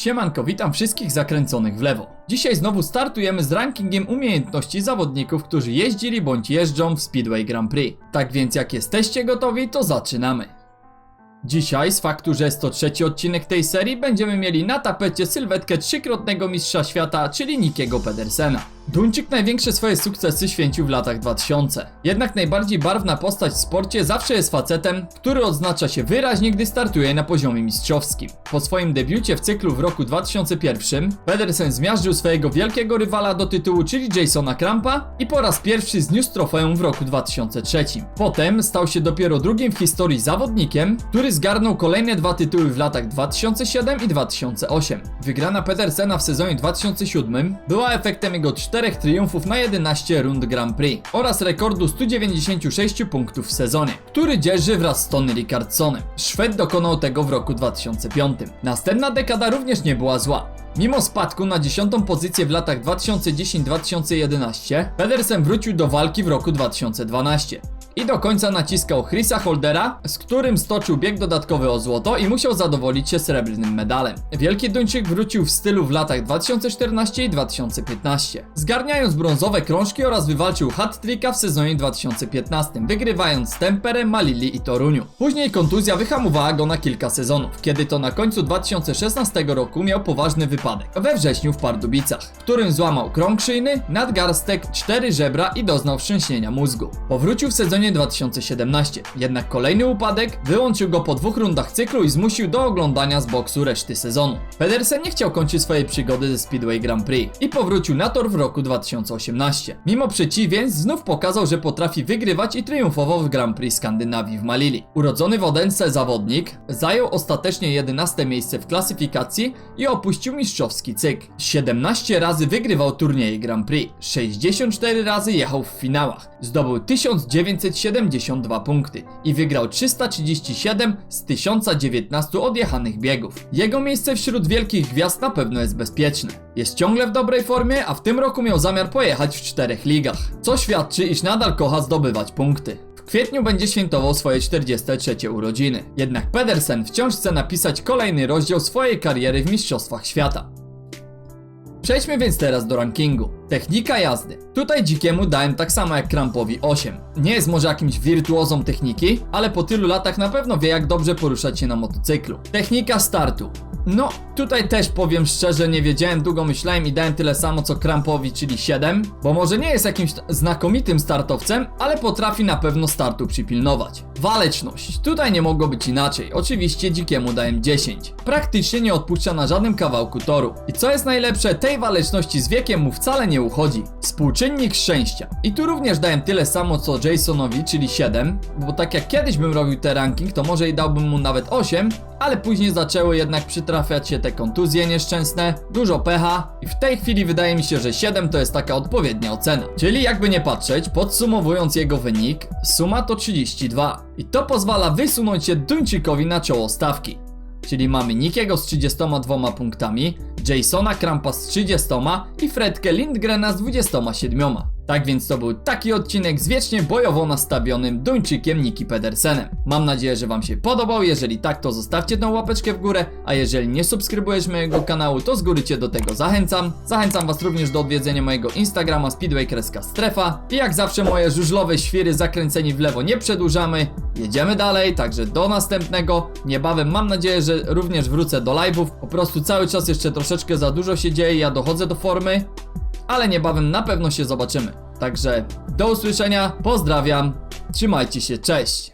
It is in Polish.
Siemanko, witam wszystkich zakręconych w lewo. Dzisiaj znowu startujemy z rankingiem umiejętności zawodników, którzy jeździli bądź jeżdżą w Speedway Grand Prix. Tak więc jak jesteście gotowi, to zaczynamy. Dzisiaj, z faktu, że jest to trzeci odcinek tej serii, będziemy mieli na tapecie sylwetkę trzykrotnego mistrza świata, czyli Nikiego Pedersena. Duńczyk największe swoje sukcesy święcił w latach 2000. Jednak najbardziej barwna postać w sporcie zawsze jest facetem, który odznacza się wyraźnie, gdy startuje na poziomie mistrzowskim. Po swoim debiucie w cyklu w roku 2001, Pedersen zmiażdżył swojego wielkiego rywala do tytułu, czyli Jasona Krampa i po raz pierwszy zniósł trofeum w roku 2003. Potem stał się dopiero drugim w historii zawodnikiem, który zgarnął kolejne dwa tytuły w latach 2007 i 2008. Wygrana Pedersena w sezonie 2007 była efektem jego czterech triumfów na 11 rund Grand Prix oraz rekordu 196 punktów w sezonie, który dzierży wraz z Tony Rickardsonem. Szwed dokonał tego w roku 2005. Następna dekada również nie była zła. Mimo spadku na 10 pozycję w latach 2010-2011, Pedersen wrócił do walki w roku 2012 i do końca naciskał Chrisa Holdera, z którym stoczył bieg dodatkowy o złoto i musiał zadowolić się srebrnym medalem. Wielki Duńczyk wrócił w stylu w latach 2014 i 2015, zgarniając brązowe krążki oraz wywalczył hat-tricka w sezonie 2015, wygrywając Tempere, Malili i Toruniu. Później kontuzja wyhamowała go na kilka sezonów, kiedy to na końcu 2016 roku miał poważny wypadek, we wrześniu w Pardubicach, w którym złamał krąg szyjny, nadgarstek, cztery żebra i doznał wstrząśnienia mózgu. Powrócił w sezonie 2017, jednak kolejny upadek wyłączył go po dwóch rundach cyklu i zmusił do oglądania z boksu reszty sezonu. Pedersen nie chciał kończyć swojej przygody ze Speedway Grand Prix i powrócił na tor w roku 2018. Mimo przeciwieństw znów pokazał, że potrafi wygrywać i triumfował w Grand Prix Skandynawii w Malili. Urodzony w Odence zawodnik zajął ostatecznie 11 miejsce w klasyfikacji i opuścił mistrzowski cykl. 17 razy wygrywał turnieje Grand Prix, 64 razy jechał w finałach, zdobył 1972 punkty i wygrał 337 z 1019 odjechanych biegów. Jego miejsce wśród wielkich gwiazd na pewno jest bezpieczne. Jest ciągle w dobrej formie, a w tym roku miał zamiar pojechać w czterech ligach, co świadczy, iż nadal kocha zdobywać punkty. W kwietniu będzie świętował swoje 43 urodziny. Jednak Pedersen wciąż chce napisać kolejny rozdział swojej kariery w Mistrzostwach Świata. Przejdźmy więc teraz do rankingu. Technika jazdy. Tutaj dzikiemu dałem tak samo jak Krampowi 8. Nie jest może jakimś wirtuozą techniki, ale po tylu latach na pewno wie jak dobrze poruszać się na motocyklu. Technika startu. No, tutaj też powiem szczerze, nie wiedziałem, długo myślałem i dałem tyle samo co Krampowi, czyli 7, bo może nie jest jakimś znakomitym startowcem, ale potrafi na pewno startu przypilnować. Waleczność. Tutaj nie mogło być inaczej. Oczywiście dzikiemu dałem 10. Praktycznie nie odpuszcza na żadnym kawałku toru. I co jest najlepsze, tej waleczności z wiekiem mu wcale nie uchodzi. Współczynnik szczęścia. I tu również dałem tyle samo co Jasonowi, czyli 7, bo tak jak kiedyś bym robił te ranking, to może i dałbym mu nawet 8, ale później zaczęły jednak przytrafiać się te kontuzje nieszczęsne, dużo pecha i w tej chwili wydaje mi się, że 7 to jest taka odpowiednia ocena. Czyli jakby nie patrzeć, podsumowując jego wynik, suma to 32 i to pozwala wysunąć się Duńczykowi na czoło stawki. Czyli mamy Nikiego z 32 punktami, Jasona Krampa z 30 i Fredkę Lindgrena z 27. Tak więc to był taki odcinek z wiecznie bojowo nastawionym Duńczykiem Niki Pedersenem. Mam nadzieję, że Wam się podobał, jeżeli tak to zostawcie tą łapeczkę w górę, a jeżeli nie subskrybujesz mojego kanału to z góry Cię do tego zachęcam. Zachęcam Was również do odwiedzenia mojego Instagrama Speedway Kreska Strefa i jak zawsze moje żużlowe świry zakręceni w lewo nie przedłużamy. Jedziemy dalej, także do następnego. Niebawem mam nadzieję, że również wrócę do live'ów. Po prostu cały czas jeszcze troszeczkę za dużo się dzieje, ja dochodzę do formy ale niebawem na pewno się zobaczymy. Także do usłyszenia, pozdrawiam, trzymajcie się, cześć!